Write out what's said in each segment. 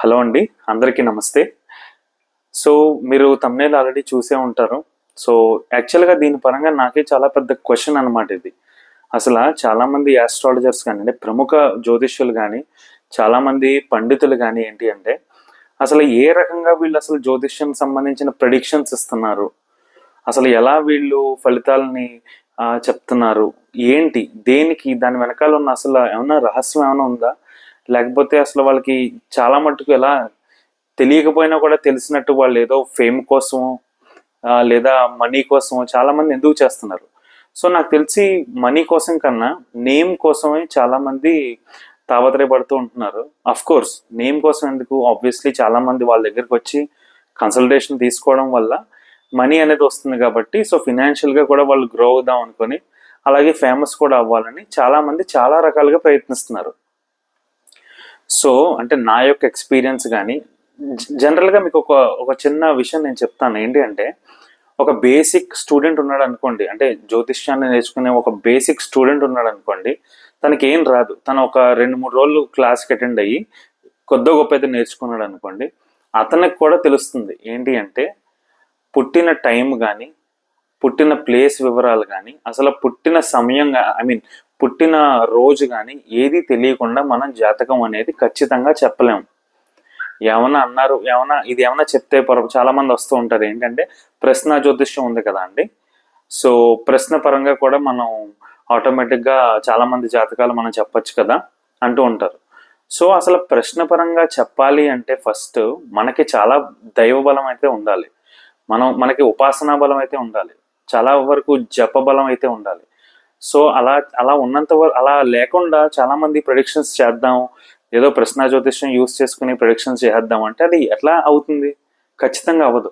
Hello అండి అందరికీ నమస్తే. సో మీరు తమ్నేల్ ఆల్రెడీ చూసే ఉంటారు. సో యాక్చువల్గా దీని పరంగా నాకే చాలా పెద్ద క్వశ్చన్ అనమాట ఇది. అసలు చాలామంది యాస్ట్రాలజర్స్ కానీ అంటే ప్రముఖ జ్యోతిష్యులు కానీ చాలామంది పండితులు కానీ ఏంటి అంటే అసలు ఏ రకంగా వీళ్ళు అసలు జ్యోతిష్యం సంబంధించిన ప్రెడిక్షన్స్ ఇస్తున్నారు? అసలు ఎలా వీళ్ళు ఫలితాలని చెప్తున్నారు? ఏంటి? దేనికి? దాని వెనకాల ఉన్న అసలు ఏమైనా రహస్యం ఏమైనా ఉందా? లేకపోతే అసలు వాళ్ళకి చాలా మట్టుకు ఎలా తెలియకపోయినా కూడా తెలిసినట్టు వాళ్ళు ఏదో ఫేమ్ కోసం లేదా మనీ కోసం చాలా మంది ఎందుకు చేస్తున్నారు? సో నాకు తెలిసి మనీ కోసం కన్నా నేమ్ కోసమే చాలా మంది తాపత్రయపడుతూ ఉంటున్నారు. అఫ్ కోర్స్ నేమ్ కోసం ఎందుకు? ఆబ్వియస్లీ చాలా మంది వాళ్ళ దగ్గరికి వచ్చి కన్సల్టేషన్ తీసుకోవడం వల్ల మనీ అనేది వస్తుంది కాబట్టి సో ఫినాన్షియల్గా కూడా వాళ్ళు గ్రో అవుదాం అనుకొని అలాగే ఫేమస్ కూడా అవ్వాలని చాలామంది చాలా రకాలుగా ప్రయత్నిస్తున్నారు. సో అంటే నా యొక్క ఎక్స్పీరియన్స్ కానీ జనరల్గా మీకు ఒక ఒక చిన్న విషయం నేను చెప్తాను. ఏంటి అంటే ఒక బేసిక్ స్టూడెంట్ ఉన్నాడు అనుకోండి అంటే జ్యోతిష్యాన్ని నేర్చుకునే ఒక బేసిక్ స్టూడెంట్ ఉన్నాడు అనుకోండి తనకి ఏం రాదు. తను ఒక రెండు మూడు రోజులు క్లాస్కి అటెండ్ అయ్యి కొద్ది గొప్ప అయితే నేర్చుకున్నాడు అనుకోండి అతనికి కూడా తెలుస్తుంది. ఏంటి అంటే పుట్టిన టైం కానీ పుట్టిన ప్లేస్ వివరాలు కానీ అసలు పుట్టిన సమయం ఐ మీన్ పుట్టిన రోజు కానీ ఏది తెలియకుండా మనం జాతకం అనేది ఖచ్చితంగా చెప్పలేము ఏమన్నా అన్నారు ఏమన్నా ఇది ఏమన్నా చెప్తే పొర- చాలా మంది వస్తూ ఉంటారు. ఏంటంటే ప్రశ్న జ్యోతిష్యం ఉంది కదా అండి. సో ప్రశ్న పరంగా కూడా మనం ఆటోమేటిక్గా చాలా మంది జాతకాలు మనం చెప్పొచ్చు కదా అంటూ ఉంటారు. సో అసలు ప్రశ్న పరంగా చెప్పాలి అంటే ఫస్ట్ మనకి చాలా దైవ బలం అయితే ఉండాలి. మనం మనకి ఉపాసనా బలం అయితే ఉండాలి. చాలా వరకు జప బలం అయితే ఉండాలి. సో అలా అలా ఉన్నంత వరకు అలా లేకుండా చాలా మంది ప్రొడిక్షన్స్ చేద్దాం ఏదో ప్రశ్న జ్యోతిష్యం యూస్ చేసుకుని ప్రొడిక్షన్స్ చేద్దాం అంటే అది ఎట్లా అవుతుంది? ఖచ్చితంగా అవ్వదు.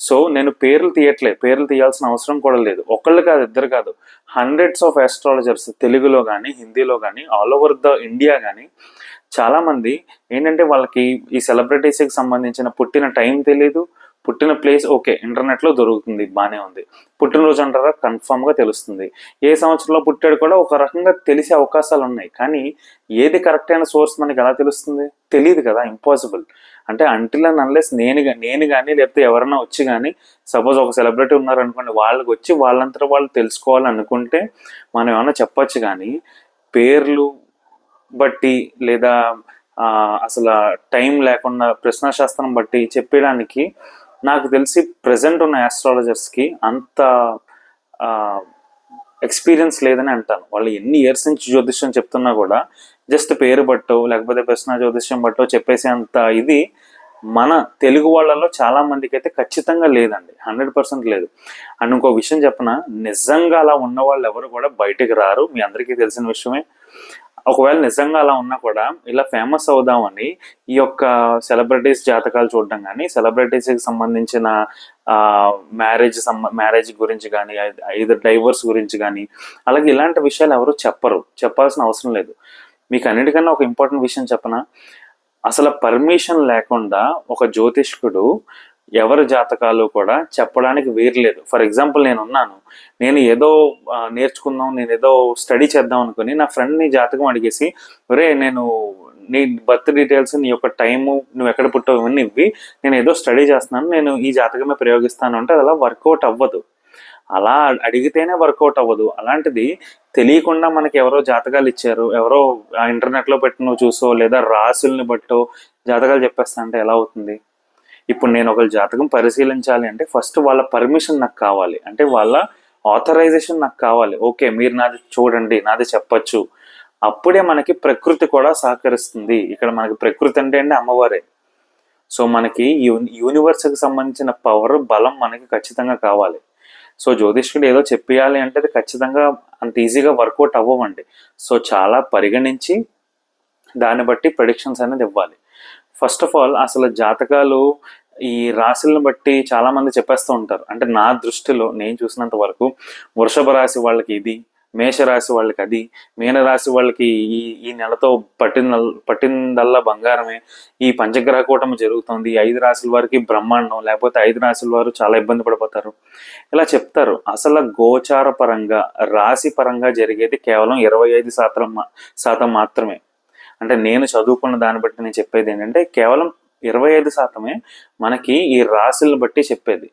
సో నేను పేర్లు తీయట్లేదు పేర్లు తీయాల్సిన అవసరం కూడా లేదు. ఒకళ్ళు కాదు ఇద్దరు కాదు. హండ్రెడ్స్ ఆఫ్ ఆస్ట్రాలజర్స్ తెలుగులో కానీ హిందీలో కానీ ఆల్ ఓవర్ ద ఇండియా కానీ చాలామంది ఏంటంటే వాళ్ళకి ఈ సెలబ్రిటీస్కి సంబంధించిన పుట్టిన టైం తెలియదు పుట్టిన ప్లేస్ ఓకే ఇంటర్నెట్లో దొరుకుతుంది బాగానే ఉంది. పుట్టినరోజు అంటారా? కన్ఫామ్గా తెలుస్తుంది. ఏ సంవత్సరంలో పుట్టాడు కూడా ఒక రకంగా తెలిసే అవకాశాలు ఉన్నాయి. కానీ ఏది కరెక్ట్ అయిన సోర్స్ మనకి ఎలా తెలుస్తుంది? తెలియదు కదా ఇంపాసిబుల్. అంటే అంటిల్ అండ్ అన్లెస్ నేను నేను కానీ లేకపోతే ఎవరైనా వచ్చి కానీ సపోజ్ ఒక సెలబ్రిటీ ఉన్నారనుకోండి వాళ్ళకి వచ్చి వాళ్ళంతా వాళ్ళు తెలుసుకోవాలనుకుంటే మనం ఏమైనా చెప్పొచ్చు కానీ పేర్లు బట్టి లేదా అసలు టైం లేకుండా ప్రశ్న శాస్త్రం బట్టి చెప్పడానికి నాకు తెలిసి ప్రజెంట్ ఉన్న ఆస్ట్రాలజర్స్కి అంత ఎక్స్పీరియన్స్ లేదని అంటాను. వాళ్ళు ఎన్ని ఇయర్స్ నుంచి జ్యోతిష్యం చెప్తున్నా కూడా జస్ట్ పేరు బట్టో లేకపోతే ప్రశ్న జ్యోతిష్యం బట్టో చెప్పేసే అంత ఇది మన తెలుగు వాళ్ళలో చాలా మందికి అయితే ఖచ్చితంగా లేదండి. హండ్రెడ్ పర్సెంట్ లేదు. అండ్ ఇంకో విషయం చెప్పిన నిజంగా అలా ఉన్న వాళ్ళు ఎవరు కూడా బయటకు రారు. మీ అందరికీ తెలిసిన విషయమే. ఒకవేళ నిజంగా అలా ఉన్నా కూడా ఇలా ఫేమస్ అవుదామని ఈ యొక్క సెలబ్రిటీస్ జాతకాలు చూడడం కానీ సెలబ్రిటీస్కి సంబంధించిన మ్యారేజ్ మ్యారేజ్ గురించి కానీ ఐదు డైవర్స్ గురించి కానీ అలాగే ఇలాంటి విషయాలు ఎవరు చెప్పరు. చెప్పాల్సిన అవసరం లేదు. మీకు అన్నిటికన్నా ఒక ఇంపార్టెంట్ విషయం చెప్పనా? అసలు పర్మిషన్ లేకుండా ఒక జ్యోతిష్కుడు ఎవరి జాతకాలు కూడా చెప్పడానికి వీరలేదు. ఫర్ ఎగ్జాంపుల్ నేను ఉన్నాను నేను ఏదో నేర్చుకుందాం నేను ఏదో స్టడీ చేద్దాం అనుకుని నా ఫ్రెండ్ నీ జాతకం అడిగేసి ఒరే నేను నీ బర్త్ డీటెయిల్స్ నీ యొక్క టైము నువ్వు ఎక్కడ పుట్టావు ఇవన్నీ ఇవ్వి నేను ఏదో స్టడీ చేస్తున్నాను నేను ఈ జాతకమే ప్రయోగిస్తాను అంటే అది అలా వర్కౌట్ అవ్వదు. అలా అడిగితేనే వర్కౌట్ అవ్వదు. అలాంటిది తెలియకుండా మనకి ఎవరో జాతకాలు ఇచ్చారు ఎవరో ఇంటర్నెట్లో పెట్టినో చూసో లేదా రాసుల్ని బట్టో జాతకాలు చెప్పేస్తా అంటే ఎలా అవుతుంది? ఇప్పుడు నేను ఒక జాతకం పరిశీలించాలి అంటే ఫస్ట్ వాళ్ళ పర్మిషన్ నాకు కావాలి. అంటే వాళ్ళ ఆథరైజేషన్ నాకు కావాలి. ఓకే మీరు నాది చూడండి నాది చెప్పచ్చు. అప్పుడే మనకి ప్రకృతి కూడా సహకరిస్తుంది. ఇక్కడ మనకి ప్రకృతి అంటే అండి అమ్మవారే. సో మనకి యూని యూనివర్స్కి సంబంధించిన పవర్ బలం మనకి ఖచ్చితంగా కావాలి. సో జ్యోతిష్కుడు ఏదో చెప్పేయాలి అంటే అది ఖచ్చితంగా అంత ఈజీగా వర్కౌట్ అవ్వవండి. సో చాలా పరిగణించి దాన్ని బట్టి ప్రొడిక్షన్స్ అనేది ఇవ్వాలి. ఫస్ట్ ఆఫ్ ఆల్ అసలు జాతకాలు ఈ రాశులను బట్టి చాలా మంది చెప్పేస్తూ ఉంటారు. అంటే నా దృష్టిలో నేను చూసినంత వరకు వృషభ రాశి వాళ్ళకి ఇది మేషరాశి వాళ్ళకి అది మీనరాశి వాళ్ళకి ఈ ఈ నెలతో పట్టిన పట్టిందల్లా బంగారమే. ఈ పంచగ్రహ కూటమి జరుగుతుంది. ఐదు రాశుల వారికి బ్రహ్మాండం లేకపోతే ఐదు రాశుల వారు చాలా ఇబ్బంది పడిపోతారు. ఇలా చెప్తారు. అసలు గోచార పరంగా రాశి పరంగా జరిగేది కేవలం ఇరవై ఐదు శాతం శాతం మాత్రమే. అంటే నేను చదువుకున్న దాన్ని బట్టి నేను చెప్పేది ఏంటంటే కేవలం ఇరవై ఐదు శాతమే మనకి ఈ రాశులను బట్టి చెప్పేది.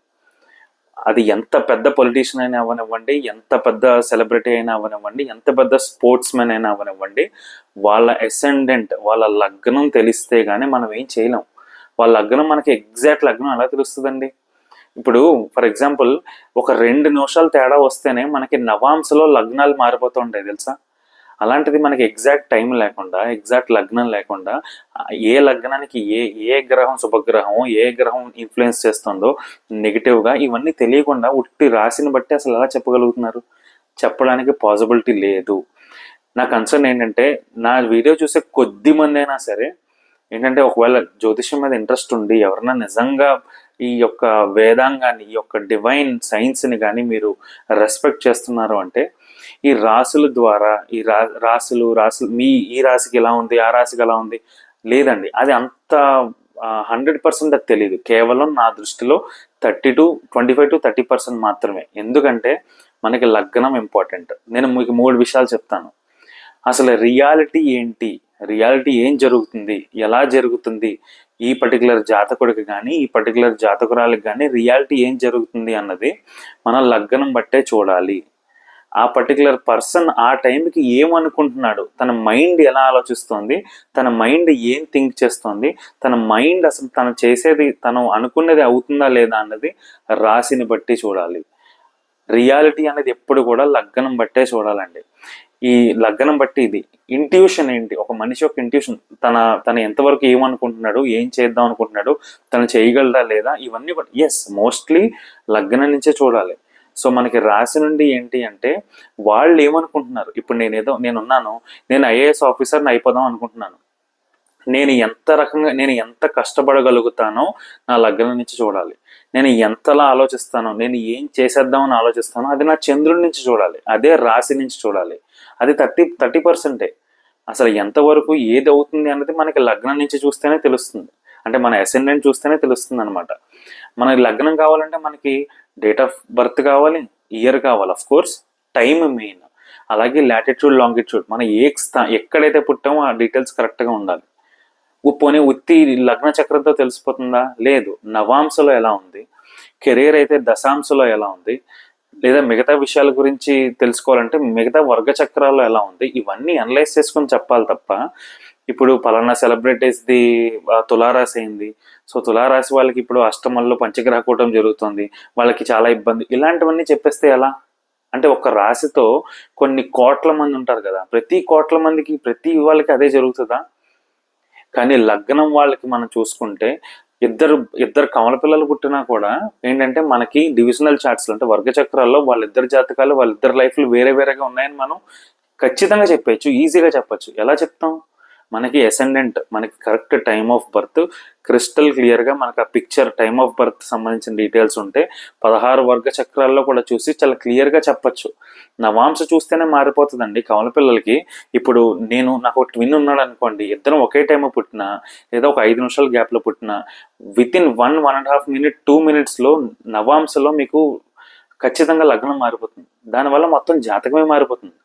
అది ఎంత పెద్ద పొలిటీషియన్ అయినా అవనివ్వండి ఎంత పెద్ద సెలబ్రిటీ అయినా అవనివ్వండి ఎంత పెద్ద స్పోర్ట్స్ మెన్ అయినా అవనివ్వండి వాళ్ళ అసెండెంట్ వాళ్ళ లగ్నం తెలిస్తే కానీ మనం ఏం చేయలేం. వాళ్ళ లగ్నం మనకి ఎగ్జాక్ట్ లగ్నం ఎలా తెలుస్తుందండి? ఇప్పుడు ఫర్ ఎగ్జాంపుల్ ఒక రెండు నిమిషాలు తేడా వస్తేనే మనకి నవాంశలో లగ్నాలు మారిపోతూ ఉంటాయి తెలుసా? అలాంటిది మనకి ఎగ్జాక్ట్ టైం లేకుండా ఎగ్జాక్ట్ లగ్నం లేకుండా ఏ లగ్నానికి ఏ ఏ గ్రహం శుభగ్రహం ఏ గ్రహం ఇన్ఫ్లుయెన్స్ చేస్తుందో నెగిటివ్గా ఇవన్నీ తెలియకుండా ఉట్టి రాసిని బట్టి అసలు ఎలా చెప్పగలుగుతున్నారు? చెప్పడానికి పాసిబిలిటీ లేదు. నా కన్సర్న్ ఏంటంటే నా వీడియో చూసే కొద్ది మంది అయినా సరే ఏంటంటే ఒకవేళ జ్యోతిష్యం మీద ఇంట్రెస్ట్ ఉండి ఎవరన్నా నిజంగా ఈ యొక్క వేదాంగాన్ని ఈ యొక్క డివైన్ సైన్స్ని కానీ మీరు రెస్పెక్ట్ చేస్తున్నారు అంటే ఈ రాసుల ద్వారా ఈ రా రాసులు రాసులు మీ ఈ రాశికి ఎలా ఉంది ఆ రాశికి ఎలా ఉంది? లేదండి. అది అంత హండ్రెడ్ పర్సెంట్ అది తెలియదు కేవలం నా దృష్టిలో thirty to twenty five to thirty percent మాత్రమే. ఎందుకంటే మనకి లగ్నం ఇంపార్టెంట్ నేను మీకు మూడు విషయాలు చెప్తాను. అసలు రియాలిటీ ఏంటి? రియాలిటీ ఏం జరుగుతుంది? ఎలా జరుగుతుంది? ఈ పర్టికులర్ జాతకుడికి కానీ ఈ పర్టికులర్ జాతకురాలకు కానీ రియాలిటీ ఏం జరుగుతుంది అన్నది మనం లగ్నం బట్టే చూడాలి. ఆ పర్టికులర్ పర్సన్ ఆ టైంకి ఏమనుకుంటున్నాడు? తన మైండ్ ఎలా ఆలోచిస్తోంది? తన మైండ్ ఏం థింక్ చేస్తోంది? తన మైండ్ అసలు తను చేసేది తను అనుకున్నది అవుతుందా లేదా అన్నది రాశిని బట్టి చూడాలి. రియాలిటీ అనేది ఎప్పుడు కూడా లగ్నం బట్టే చూడాలండి. ఈ లగ్నం బట్టి ఇది. ఇంట్యూషన్ ఏంటి? ఒక మనిషి యొక్క ఇంట్యూషన్ తన తను ఎంతవరకు ఏమనుకుంటున్నాడు? ఏం చేద్దాం అనుకుంటున్నాడు? తను చేయగలడా లేదా? ఇవన్నీ కూడా ఎస్ మోస్ట్లీ లగ్నం నుంచే చూడాలి. సో మనకి రాశి నుండి ఏంటి అంటే వాళ్ళు ఏమనుకుంటున్నారు? ఇప్పుడు నేను ఏదో నేను ఉన్నాను నేను ఐఏఎస్ ఆఫీసర్ని అయిపోదాం అనుకుంటున్నాను. నేను ఎంత రకంగా నేను ఎంత కష్టపడగలుగుతానో నా లగ్నం నుంచి చూడాలి. నేను ఎంతలా ఆలోచిస్తానో నేను ఏం చేసేద్దామని ఆలోచిస్తానో అది నా చంద్రుడి నుంచి చూడాలి. అదే రాశి నుంచి చూడాలి. అది థర్టీ థర్టీ పర్సెంటే. అసలు ఎంతవరకు ఏది అవుతుంది అన్నది మనకి లగ్నం నుంచి చూస్తేనే తెలుస్తుంది. అంటే మన అసెండెంట్ చూస్తేనే తెలుస్తుంది అనమాట మనకి లగ్నం కావాలంటే మనకి డేట్ ఆఫ్ బర్త్ కావాలి ఇయర్ కావాలి. Of course time main. అలాగే లాటిట్యూడ్ లాంగిట్యూడ్. మనం ఏ స్థా ఎక్కడైతే పుట్టామో ఆ డీటెయిల్స్ కరెక్ట్గా ఉండాలి. పోనీ ఉత్తి లగ్న చక్రంతో తెలిసిపోతుందా? లేదు. నవాంశలో ఎలా ఉంది? కెరీర్ అయితే దశాంశలో ఎలా ఉంది? లేదా మిగతా విషయాల గురించి తెలుసుకోవాలంటే మిగతా వర్గ చక్రాల్లో ఎలా ఉంది? ఇవన్నీ అనలైజ్ చేసుకొని చెప్పాలి తప్ప ఇప్పుడు పలానా సెలబ్రిటీస్ది తులారాశి అయింది. సో తులారాశి వాళ్ళకి ఇప్పుడు అష్టమంలో పంచగ్రహ కూటం జరుగుతుంది. వాళ్ళకి చాలా ఇబ్బంది. ఇలాంటివన్నీ చెప్పేస్తే ఎలా? అంటే ఒక రాశితో కొన్ని కోట్ల మంది ఉంటారు కదా. ప్రతి కోట్ల మందికి ప్రతి వాళ్ళకి అదే జరుగుతుందా? కానీ లగ్నం వాళ్ళకి మనం చూసుకుంటే ఇద్దరు ఇద్దరు కమల పిల్లలు పుట్టినా కూడా ఏంటంటే మనకి డివిజనల్ చార్ట్స్ అంటే వర్గ చక్రాల్లో వాళ్ళిద్దరు జాతకాలు వాళ్ళిద్దరు లైఫ్లు వేరే వేరేగా ఉన్నాయని మనం ఖచ్చితంగా చెప్పచ్చు. ఈజీగా చెప్పచ్చు. ఎలా చెప్తాం? మనకి అసెండెంట్ మనకి correct time of birth crystal క్లియర్గా మనకి ఆ పిక్చర్ టైమ్ ఆఫ్ బర్త్ సంబంధించిన డీటెయిల్స్ ఉంటే పదహారు వర్గ చక్రాల్లో కూడా చూసి చాలా క్లియర్గా చెప్పచ్చు. నవాంశ చూస్తేనే మారిపోతుందండి కమల పిల్లలకి. ఇప్పుడు నేను నాకు ట్విన్ ఉన్నాడు అనుకోండి ఇద్దరం ఒకే టైం పుట్టిన లేదా ఒక ఐదు నిమిషాల గ్యాప్లో పుట్టిన within one one and half minute two మినిట్స్లో నవాంశలో మీకు ఖచ్చితంగా లగ్నం మారిపోతుంది. దానివల్ల మొత్తం జాతకమే మారిపోతుంది.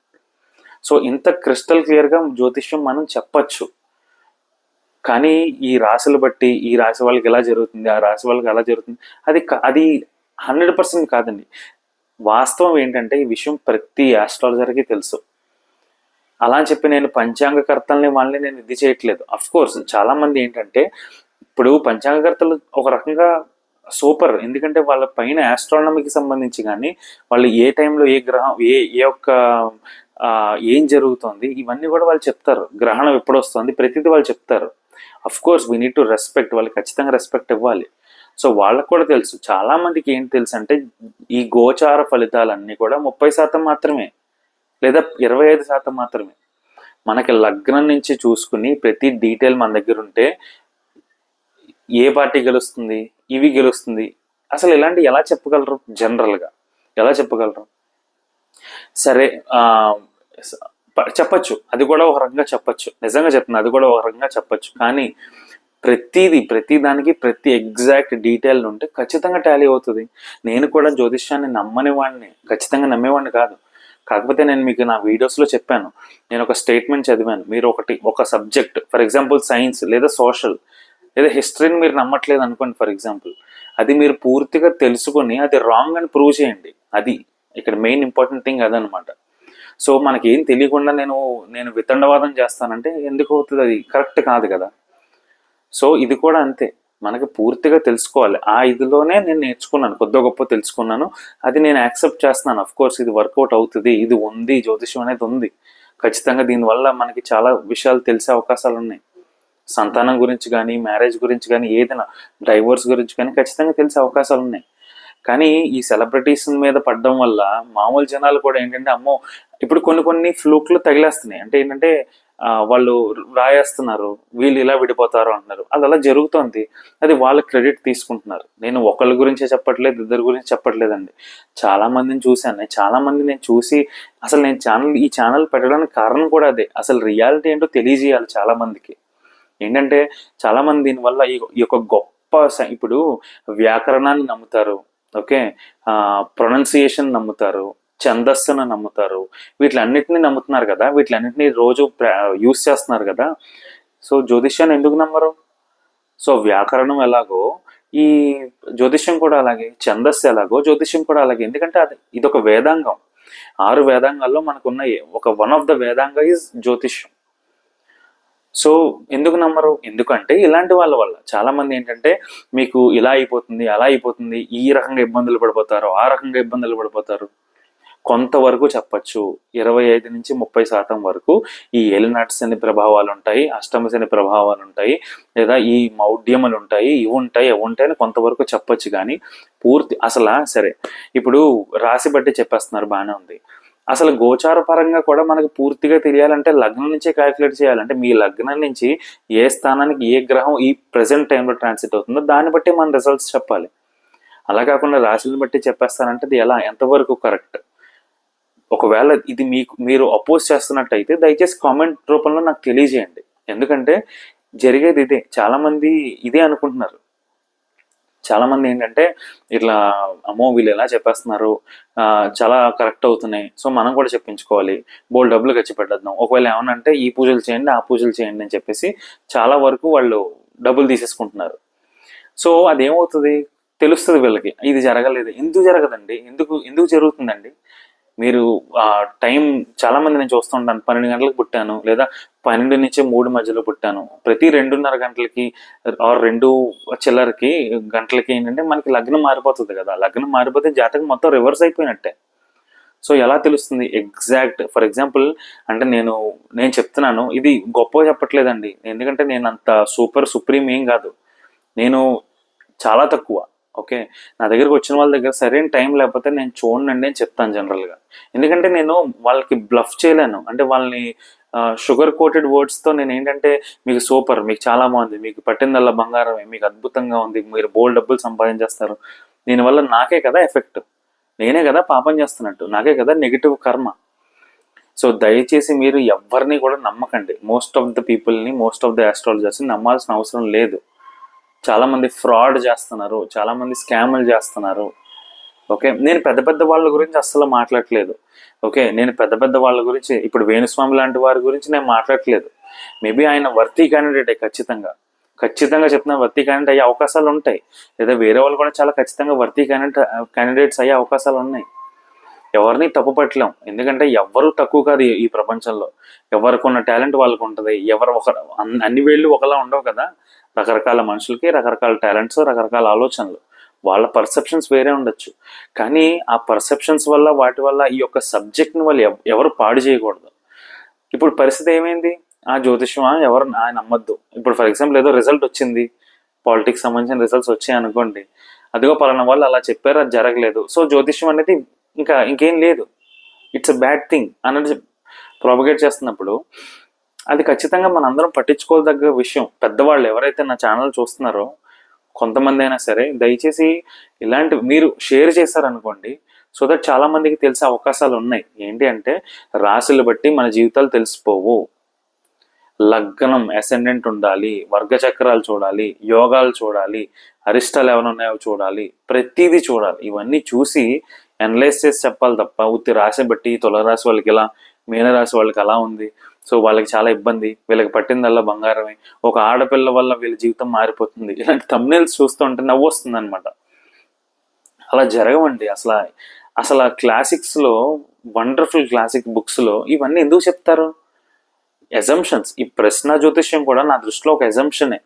సో ఇంత క్రిస్టల్ క్లియర్గా జ్యోతిష్యం మనం చెప్పచ్చు. కానీ ఈ రాశులు బట్టి ఈ రాశి వాళ్ళకి ఎలా జరుగుతుంది ఆ రాశి వాళ్ళకి ఎలా జరుగుతుంది అది అది హండ్రెడ్ పర్సెంట్ కాదండి. వాస్తవం ఏంటంటే ఈ విషయం ప్రతి ఆస్ట్రాలజర్కి తెలుసు. అలా అని చెప్పి నేను పంచాంగకర్తల్ని వాళ్ళని నేను ఇది చేయట్లేదు. అఫ్ కోర్స్ చాలా మంది ఏంటంటే ఇప్పుడు పంచాంగకర్తలు ఒక రకంగా సూపర్. ఎందుకంటే వాళ్ళ పైన ఆస్ట్రానమీకి సంబంధించి కానీ వాళ్ళు ఏ టైంలో ఏ గ్రహం ఏ ఏ ఒక్క ఏం జరుగుతుంది ఇవన్నీ కూడా వాళ్ళు చెప్తారు. గ్రహణం ఎప్పుడు వస్తుంది ప్రతిదీ వాళ్ళు చెప్తారు. Of course we need to respect వాళ్ళకి ఖచ్చితంగా రెస్పెక్ట్ ఇవ్వాలి. సో వాళ్ళకు కూడా తెలుసు. చాలా మందికి ఏం తెలుసు అంటే ఈ గోచార ఫలితాలన్నీ కూడా ముప్పై శాతం మాత్రమే. లేదా ఇరవై ఐదు శాతం మాత్రమే. మనకి లగ్నం నుంచి చూసుకుని ప్రతి డీటెయిల్ మన దగ్గర ఉంటే ఏ పార్టీ గెలుస్తుంది ఇవి గెలుస్తుంది. అసలు ఇలాంటి ఎలా చెప్పగలరు జనరల్గా? ఎలా చెప్పగలరు? సరే చెప్పచ్చు. అది కూడా ఒక రకంగా చెప్పొచ్చు. నిజంగా చెప్తున్నా అది కూడా ఒక రకంగా చెప్పొచ్చు. కానీ ప్రతిదీ ప్రతి దానికి ప్రతి ఎగ్జాక్ట్ డీటెయిల్ ఉంటే ఖచ్చితంగా టాలీ అవుతుంది. నేను కూడా జ్యోతిష్యాన్ని నమ్మని వాడిని. ఖచ్చితంగా నమ్మేవాడిని కాదు. కాకపోతే నేను మీకు నా వీడియోస్లో చెప్పాను. నేను ఒక స్టేట్మెంట్ చదివాను. మీరు ఒకటి ఒక సబ్జెక్ట్ ఫర్ ఎగ్జాంపుల్ సైన్స్ లేదా సోషల్. లేదా హిస్టరీని మీరు నమ్మట్లేదు అనుకోండి ఫర్ ఎగ్జాంపుల్ అది మీరు పూర్తిగా తెలుసుకొని అది రాంగ్ అని ప్రూవ్ చేయండి. అది ఇక్కడ మెయిన్ ఇంపార్టెంట్ థింగ్ అదనమాట. సో మనకి ఏం తెలియకుండా నేను నేను వితండవాదం చేస్తానంటే ఎందుకు అవుతుంది? అది కరెక్ట్ కాదు కదా. సో ఇది కూడా అంతే. మనకి పూర్తిగా తెలుసుకోవాలి. ఆ ఇదిలోనే నేను నేర్చుకున్నాను కొద్ది గొప్ప తెలుసుకున్నాను. అది నేను యాక్సెప్ట్ చేస్తున్నాను. అఫ్ కోర్స్ ఇది వర్కౌట్ అవుతుంది ఇది ఉంది జ్యోతిష్యం అనేది ఉంది. ఖచ్చితంగా దీనివల్ల మనకి చాలా విషయాలు తెలిసే అవకాశాలు ఉన్నాయి సంతానం గురించి కానీ మ్యారేజ్ గురించి కానీ ఏదైనా డైవోర్స్ గురించి కానీ ఖచ్చితంగా తెలిసే అవకాశాలు ఉన్నాయి. కానీ ఈ సెలబ్రిటీస్ మీద పడడం వల్ల మామూలు జనాలు కూడా ఏంటంటే అమ్మో ఇప్పుడు కొన్ని కొన్ని ఫ్లూక్లు తగిలేస్తున్నాయి. అంటే ఏంటంటే వాళ్ళు రాయేస్తున్నారు వీళ్ళు ఇలా విడిపోతారు అంటున్నారు. అది అలా జరుగుతోంది. అది వాళ్ళ క్రెడిట్ తీసుకుంటున్నారు. నేను ఒకళ్ళ గురించే చెప్పట్లేదు ఇద్దరు గురించి చెప్పట్లేదండి. చాలా మందిని చూశాను. చాలా మంది నేను చూసి అసలు నేను ఛానల్ ఈ ఛానల్ పెట్టడానికి కారణం కూడా అదే. అసలు రియాలిటీ ఏంటో తెలియజేయాలి చాలా మందికి. ఏంటంటే చాలామంది దీనివల్ల ఈ ఈ యొక్క గొప్ప స- ఇప్పుడు వ్యాకరణాన్ని నమ్ముతారు ఓకే? ప్రొనౌన్సియేషన్ నమ్ముతారు ఛందస్సును నమ్ముతారు. వీటిలన్నిటిని నమ్ముతున్నారు కదా? వీటిలన్నిటిని రోజు యూస్ చేస్తున్నారు కదా? సో జ్యోతిష్యాన్ని ఎందుకు నమ్మరు? సో వ్యాకరణం ఎలాగో ఈ జ్యోతిష్యం కూడా అలాగే ఛందస్సు ఎలాగో జ్యోతిష్యం కూడా అలాగే. ఎందుకంటే అది ఇది ఒక వేదాంగం. ఆరు వేదాంగాల్లో మనకున్న ఒక వన్ ఆఫ్ ద వేదాంగ ఈజ్ జ్యోతిష్యం. సో ఎందుకు నమ్మరు? ఎందుకంటే ఇలాంటి వాళ్ళ వల్ల. చాలామంది ఏంటంటే మీకు ఇలా అయిపోతుంది అలా అయిపోతుంది ఈ రకంగా ఇబ్బందులు పడిపోతారు ఆ రకంగా ఇబ్బందులు పడిపోతారు. కొంతవరకు చెప్పచ్చు. ఇరవై ఐదు నుంచి ముప్పై శాతం వరకు ఈ ఏలినాటి శని ప్రభావాలు ఉంటాయి అష్టమ శని ప్రభావాలు ఉంటాయి లేదా ఈ మౌఢ్యములు ఉంటాయి ఇవి ఉంటాయి అవి ఉంటాయి కొంతవరకు చెప్పచ్చు. కానీ పూర్తి అసలు సరే. ఇప్పుడు రాసి బట్టి చెప్పేస్తున్నారు బాగానే ఉంది. అసలు గోచార పరంగా కూడా మనకు పూర్తిగా తెలియాలంటే లగ్నం నుంచే క్యాలిక్యులేట్ చేయాలంటే మీ లగ్నం నుంచి ఏ స్థానానికి ఏ గ్రహం ఈ ప్రజెంట్ టైంలో ట్రాన్సిట్ అవుతుందో దాన్ని బట్టి మన రిజల్ట్స్ చెప్పాలి. అలా కాకుండా రాశులను బట్టి చెప్పేస్తానంటే అది ఎలా? ఎంతవరకు కరెక్ట్ ఒకవేళ ఇది మీకు మీరు అపోజ్ చేస్తున్నట్టయితే దయచేసి కామెంట్ రూపంలో నాకు తెలియజేయండి. ఎందుకంటే జరిగేది ఇదే. చాలామంది ఇదే అనుకుంటున్నారు. చాలా మంది ఏంటంటే ఇట్లా అమ్మో వీళ్ళు ఎలా చెప్పేస్తున్నారు? చాలా కరెక్ట్ అవుతున్నాయి. సో మనం కూడా చెప్పించుకోవాలి. బోల్ డబ్బులు ఖర్చు పెట్టేద్దాం. ఒకవేళ ఏమన్నా అంటే ఈ పూజలు చేయండి ఆ పూజలు చేయండి అని చెప్పేసి చాలా వరకు వాళ్ళు డబ్బులు తీసేసుకుంటున్నారు. సో అదేమవుతుంది? తెలుస్తుంది వీళ్ళకి. ఇది జరగలేదు. ఎందుకు జరగదండి? ఎందుకు ఎందుకు జరుగుతుందండి? మీరు ఆ టైం చాలా మంది నేను చూస్తుంటాను పన్నెండు గంటలకు పుట్టాను లేదా పన్నెండు నుంచి మూడు మధ్యలో పుట్టాను. ప్రతి రెండున్నర గంటలకి ఆర్ రెండు చిల్లరకి గంటలకి ఏంటంటే మనకి లగ్నం మారిపోతుంది కదా. లగ్నం మారిపోతే జాతకం మొత్తం రివర్స్ అయిపోయినట్టే. సో ఎలా తెలుస్తుంది? ఎగ్జాక్ట్ ఫర్ ఎగ్జాంపుల్ అంటే నేను నేను చెప్తున్నాను ఇది గొప్ప చెప్పట్లేదండి. ఎందుకంటే నేను అంత సూపర్ సుప్రీం ఏం కాదు. నేను చాలా తక్కువ. ఓకే? నా దగ్గరకు వచ్చిన వాళ్ళ దగ్గర సరైన టైం లేకపోతే నేను చూడండి అని చెప్తాను జనరల్గా ఎందుకంటే నేను వాళ్ళకి బ్లఫ్ చేయలేను. అంటే వాళ్ళని షుగర్ కోటెడ్ వర్డ్స్తో నేను ఏంటంటే మీకు సూపర్ మీకు చాలా బాగుంది మీకు పట్టిందల్లా బంగారమే మీకు అద్భుతంగా ఉంది మీరు బోల్ డబ్బులు సంపాదించేస్తారు. దీనివల్ల నాకే కదా ఎఫెక్ట్ నేనే కదా పాపం చేస్తున్నట్టు. నాకే కదా నెగిటివ్ కర్మ సో దయచేసి మీరు ఎవరిని కూడా నమ్మకండి. మోస్ట్ ఆఫ్ ద పీపుల్ని మోస్ట్ ఆఫ్ ద ఆస్ట్రాలజర్స్ని నమ్మాల్సిన అవసరం లేదు. చాలామంది ఫ్రాడ్ చేస్తున్నారు చాలామంది స్కాములు స్కామ్లు చేస్తున్నారు. ఓకే? నేను పెద్ద పెద్ద వాళ్ళ గురించి అస్సలు మాట్లాడట్లేదు. ఓకే? నేను పెద్ద పెద్ద వాళ్ళ గురించి ఇప్పుడు వేణుస్వామి లాంటి వారి గురించి నేను మాట్లాడట్లేదు. మేబీ ఆయన వర్తీ క్యాండిడేటే ఖచ్చితంగా. ఖచ్చితంగా చెప్తున్నా వర్తీ క్యాండిడేట్ అయ్యే అవకాశాలు ఉంటాయి. లేదా వేరే వాళ్ళు కూడా చాలా ఖచ్చితంగా వర్తీ క్యాండిడేట్ క్యాండిడేట్స్ అయ్యే అవకాశాలు ఉన్నాయి. ఎవరిని తప్పు పట్టలేం. ఎందుకంటే ఎవరు తక్కువ కాదు ఈ- ప్రపంచంలో. ఎవరికి ఉన్న టాలెంట్ వాళ్ళకు ఉంటుంది ఎవరు ఒక అన్ని వేళ్ళు ఒకలా ఉండవు కదా. రకరకాల మనుషులకి రకరకాల టాలెంట్స్ రకరకాల ఆలోచనలు. వాళ్ళ పర్సెప్షన్స్ వేరే ఉండొచ్చు. కానీ ఆ పర్సెప్షన్స్ వల్ల వాటి వల్ల ఈ యొక్క సబ్జెక్ట్ని వాళ్ళు ఎవరు పాడు చేయకూడదు. ఇప్పుడు పరిస్థితి ఏమైంది? ఆ జ్యోతిష్యం ఎవరు ఆయన నమ్మద్దు. ఇప్పుడు ఫర్ ఎగ్జాంపుల్ ఏదో రిజల్ట్ వచ్చింది. పాలిటిక్స్ సంబంధించిన రిజల్ట్స్ వచ్చాయి అనుకోండి. అదిగో పలానా వాళ్ళు అలా చెప్పారు అది జరగలేదు. సో జ్యోతిష్యం అనేది ఇంకా ఇంకేం లేదు. ఇట్స్ అ బ్యాడ్ థింగ్ అన్నది ప్రాపగేట్ చేస్తున్నప్పుడు అది ఖచ్చితంగా మనందరం పట్టించుకోదగ్గ విషయం. పెద్దవాళ్ళు ఎవరైతే నా ఛానల్ చూస్తున్నారో కొంతమంది అయినా సరే దయచేసి ఇలాంటి మీరు షేర్ చేశారనుకోండి సో దట్ చాలా మందికి తెలిసే అవకాశాలు ఉన్నాయి. ఏంటి అంటే రాశులు బట్టి మన జీవితాలు తెలిసిపోవు. లగ్నం అసెండెంట్ ఉండాలి వర్గ చక్రాలు చూడాలి యోగాలు చూడాలి అరిష్టాలు ఏమైనా ఉన్నాయో చూడాలి ప్రతిదీ చూడాలి. ఇవన్నీ చూసి అనలైజ్ చేసి చెప్పాలి తప్ప ఉత్తి రాశి బట్టి తులరాశి వాళ్ళకి ఇలా మీనరాశి వాళ్ళకి అలా ఉంది సో వాళ్ళకి చాలా ఇబ్బంది. వీళ్ళకి పట్టిందల్లా బంగారమే. ఒక ఆడపిల్ల వల్ల వీళ్ళ జీవితం మారిపోతుంది. ఇలాంటి తమ్నేల్స్ చూస్తుంటే నవ్వు వస్తుంది అనమాట అలా జరగవండి. అసలు అసలు ఆ క్లాసిక్స్లో వండర్ఫుల్ క్లాసిక్ బుక్స్లో ఇవన్నీ ఎందుకు చెప్తారు? ఎజంప్షన్స్ ఈ ప్రశ్న జ్యోతిష్యం కూడా నా దృష్టిలో ఒక ఎజంప్షనే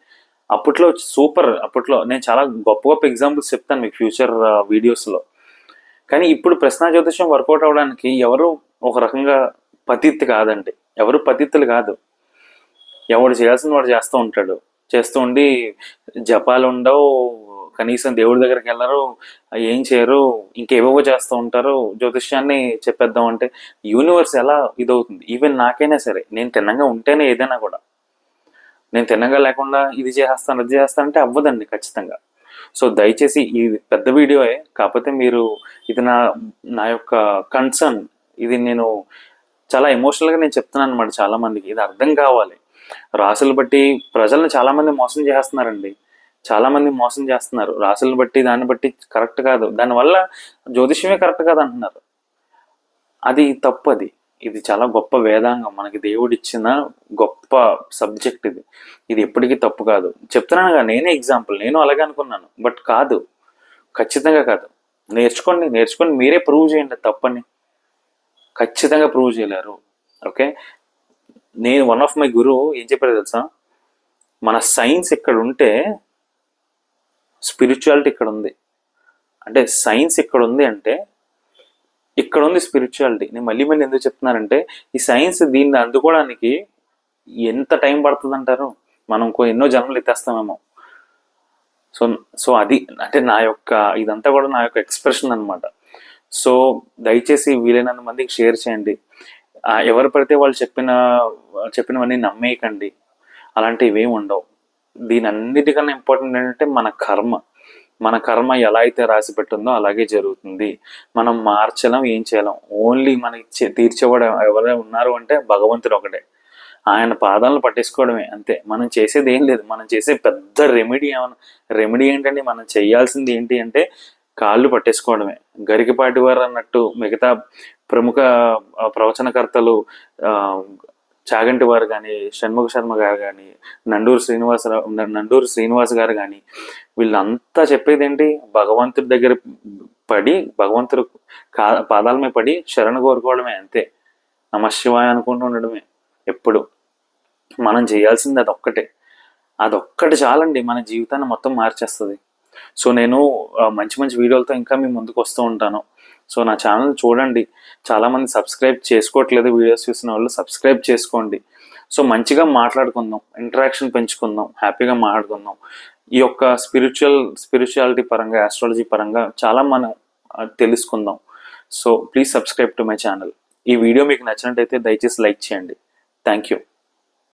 అప్పట్లో సూపర్ అప్పట్లో నేను చాలా గొప్ప గొప్ప ఎగ్జాంపుల్స్ చెప్తాను మీకు ఫ్యూచర్ వీడియోస్లో కానీ ఇప్పుడు ప్రశ్న జ్యోతిష్యం వర్కౌట్ అవడానికి ఎవరు ఒక రకంగా పతిత్ కాదండి. ఎవరు పతిత్తులు కాదు. ఎవడు చేయాల్సిన వాడు చేస్తూ ఉంటాడు. చేస్తూ ఉండి జపాలు ఉండవు కనీసం దేవుడి దగ్గరికి వెళ్ళరు ఏం చేయరు ఇంకేవేవో చేస్తూ ఉంటారు. జ్యోతిష్యాన్ని చెప్పేద్దాం అంటే యూనివర్స్ ఎలా ఇదవుతుంది? ఈవెన్ నాకైనా సరే నేను తిన్నంగా ఉంటేనే ఏదైనా కూడా. నేను తిన్నగా లేకుండా ఇది చేస్తాను అది చేస్తాను అంటే అవ్వదండి ఖచ్చితంగా. సో దయచేసి ఈ పెద్ద వీడియోయే కాకపోతే మీరు ఇది నా నా యొక్క కన్సర్న్ ఇది నేను చాలా ఎమోషనల్గా నేను చెప్తున్నాను అనమాట చాలా మందికి ఇది అర్థం కావాలి. రాసులు బట్టి ప్రజలను చాలామంది మోసం చేస్తున్నారండి. చాలామంది మోసం చేస్తున్నారు. రాసులను బట్టి దాన్ని బట్టి కరెక్ట్ కాదు. దానివల్ల జ్యోతిష్యమే కరెక్ట్ కాదు అంటున్నారు అది తప్పు అది. ఇది చాలా గొప్ప వేదాంగం. మనకి దేవుడు ఇచ్చిన గొప్ప సబ్జెక్ట్ ఇది. ఇది ఎప్పటికీ తప్పు కాదు. చెప్తున్నాను కదా నేనే ఎగ్జాంపుల్ నేను అలాగే అనుకున్నాను. బట్ కాదు. ఖచ్చితంగా కాదు. నేర్చుకోండి. నేర్చుకొని మీరే ప్రూవ్ చేయండి తప్పని. ఖచ్చితంగా ప్రూవ్ చేయలేరు. ఓకే నేను వన్ ఆఫ్ మై గురువు ఏం చెప్పారు తెలుసా? మన సైన్స్ ఇక్కడ ఉంటే స్పిరిచువాలిటీ ఇక్కడ ఉంది అంటే సైన్స్ ఇక్కడ ఉంది అంటే ఇక్కడ ఉంది స్పిరిచువాలిటీ నేను మళ్ళీ మళ్ళీ ఎందుకు చెప్తున్నానంటే ఈ సైన్స్ దీన్ని అందుకోవడానికి ఎంత టైం పడుతుంది అంటారు మనం ఇంకో ఎన్నో జన్మలు ఎత్తేస్తామేమో. సో సో అది అంటే నా యొక్క ఇదంతా కూడా నా యొక్క ఎక్స్ప్రెషన్ అనమాట సో దయచేసి వీలైనంత మందికి షేర్ చేయండి. ఎవరు పడితే వాళ్ళు చెప్పిన చెప్పినవన్నీ నమ్మేయకండి. అలాంటివి ఏమి ఉండవు. దీని అన్నిటికన్నా ఇంపార్టెంట్ ఏంటంటే మన కర్మ. మన కర్మ ఎలా అయితే రాసి పెట్టిందో అలాగే జరుగుతుంది. మనం మార్చలేం ఏం చేయలేం. ఓన్లీ మనకి తీర్చేవాడు ఎవరైనా ఉన్నారు అంటే భగవంతుడు ఒకటే ఆయన పాదాలను పట్టేసుకోవడమే అంతే. మనం చేసేది ఏం లేదు. మనం చేసే పెద్ద రెమెడీ ఏమన్నా రెమెడీ ఏంటంటే మనం చేయాల్సింది ఏంటి అంటే కాళ్ళు పట్టేసుకోవడమే. గరికపాటి వారు అన్నట్టు మిగతా ప్రముఖ ప్రవచనకర్తలు చాగంటి వారు కానీ షణ్ముఖ శర్మ గారు కానీ నండూరు శ్రీనివాసరావు నండూరు శ్రీనివాస్ గారు కానీ వీళ్ళంతా చెప్పేది ఏంటి భగవంతుడి దగ్గర పడి భగవంతుడు కా పాదాల మీద పడి శరణ కోరుకోవడమే అంతే. నమ శివాయ అనుకుంటూ ఉండడమే ఎప్పుడు. మనం చేయాల్సింది అదొక్కటే. అదొక్కటి చాలండి మన జీవితాన్ని మొత్తం మార్చేస్తుంది. సో నేను మంచి మంచి వీడియోలతో ఇంకా మీ ముందుకు వస్తూ ఉంటాను. సో నా ఛానల్ చూడండి. చాలామంది సబ్స్క్రైబ్ చేసుకోవట్లేదు వీడియోస్ చూసిన వాళ్ళు సబ్స్క్రైబ్ చేసుకోండి. సో మంచిగా మాట్లాడుకుందాం ఇంటరాక్షన్ పెంచుకుందాం హ్యాపీగా మాట్లాడుకుందాం. ఈ యొక్క స్పిరిచువల్ స్పిరిచువాలిటీ పరంగా ఆస్ట్రాలజీ పరంగా చాలా మనం తెలుసుకుందాం. So please subscribe to my channel. ఈ వీడియో మీకు నచ్చినట్టయితే దయచేసి లైక్ చేయండి. Thank you.